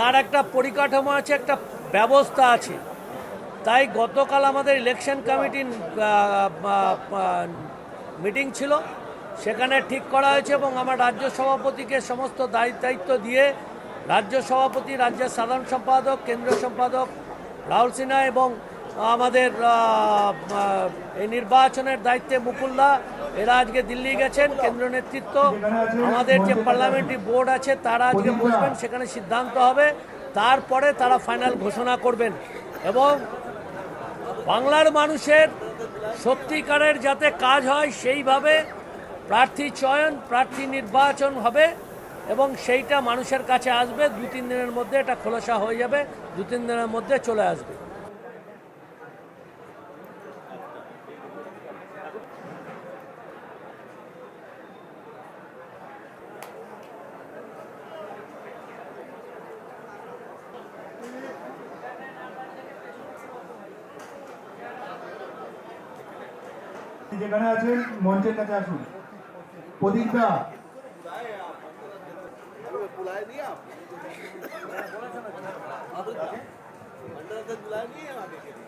তার একটা পরিকাঠামো আছে, একটা ব্যবস্থা আছে। তাই গতকাল আমাদের ইলেকশন কমিটির মিটিং ছিল। সেখানে ঠিক করা হয়েছে এবং আমার রাজ্য সভাপতিকে সমস্ত দায়িত্ব দিয়ে রাজ্য সভাপতি, রাজ্যের সাধারণ সম্পাদক, কেন্দ্রীয় সম্পাদক রাহুল সিনহা এবং আমাদের এই নির্বাচনের দায়িত্বে মুকুলদা, এরা আজকে দিল্লি গেছেন, কেন্দ্রীয় নেতৃত্ব, আমাদের যে পার্লামেন্টারি বোর্ড আছে, তারা আজকে বসবেন, সেখানে সিদ্ধান্ত হবে, তারপরে তারা ফাইনাল ঘোষণা করবেন। এবং বাংলার মানুষের সত্যিকারের যাতে কাজ হয়, সেইভাবে প্রার্থী চয়ন, প্রার্থী নির্বাচন হবে, এবং সেইটা মানুষের কাছে আসবে দু তিন দিনের মধ্যে এটা খোলসা হয়ে যাবে দু তিন দিনের মধ্যে চলে আসবে। যেখানে আছেন মঞ্চের কাছে আসুন প্রদীপদা बुलाया नहीं आप मंडल से बुलाया नहीं है आने के लिए